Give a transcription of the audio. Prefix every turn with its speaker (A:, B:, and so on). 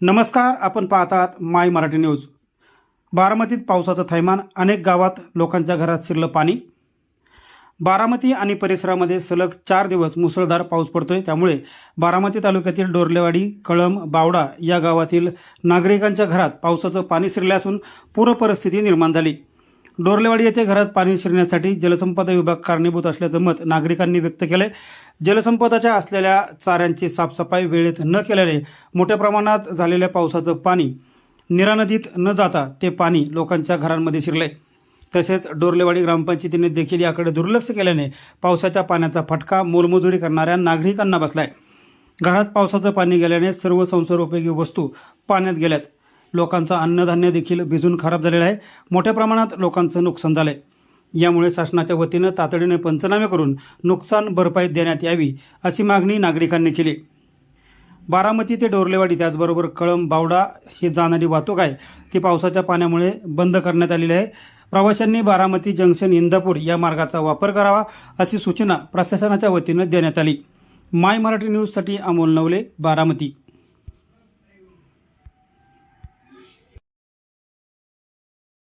A: नमस्कार आपण पाहतात माय मराठी न्यूज. बारामतीत पावसाचं थैमान अनेक गावात लोकांच्या घरात शिरलं पाणी. बारामती आणि परिसरामध्ये सलग चार दिवस मुसळधार पाऊस पडतोय. त्यामुळे बारामती तालुक्यातील डोरलेवाडी कळम बावडा या गावातील नागरिकांच्या घरात पावसाचं पाणी शिरले असून पूर परिस्थिती निर्माण झाली. डोरलेवाडी येथे घरात पाणी शिरण्यासाठी जलसंपदा विभाग कारणीभूत असल्याचं मत नागरिकांनी व्यक्त केलंय. जलसंपदाच्या असलेल्या चाऱ्यांची साफसफाई वेळेत न केल्याने मोठ्या प्रमाणात झालेल्या पावसाचं पाणी निरा नदीत न जाता ते पाणी लोकांच्या घरांमध्ये शिरलंय. तसेच डोरलेवाडी ग्रामपंचायतीने देखील याकडे दुर्लक्ष केल्याने पावसाच्या पाण्याचा फटका मोलमजुरी करणाऱ्या नागरिकांना बसलाय. घरात पावसाचं पाणी गेल्याने सर्व संसारोपयोगी वस्तू पाण्यात गेल्यात. लोकांचं अन्नधान्य देखील भिजून खराब झालेलं आहे. मोठ्या प्रमाणात लोकांचं नुकसान झालंय. यामुळे शासनाच्या वतीनं तातडीने पंचनामे करून नुकसान भरपाई देण्यात यावी अशी मागणी नागरिकांनी केली. बारामती ते डोरलेवाडी त्याचबरोबर कळंब बावडा ही जाणारी वाहतूक आहे. ती पावसाच्या पाण्यामुळे बंद करण्यात आलेली आहे. प्रवाशांनी बारामती जंक्शन इंदापूर या मार्गाचा वापर करावा अशी सूचना प्रशासनाच्या वतीनं देण्यात आली. माय मराठी न्यूजसाठी अमोल नवले बारामती.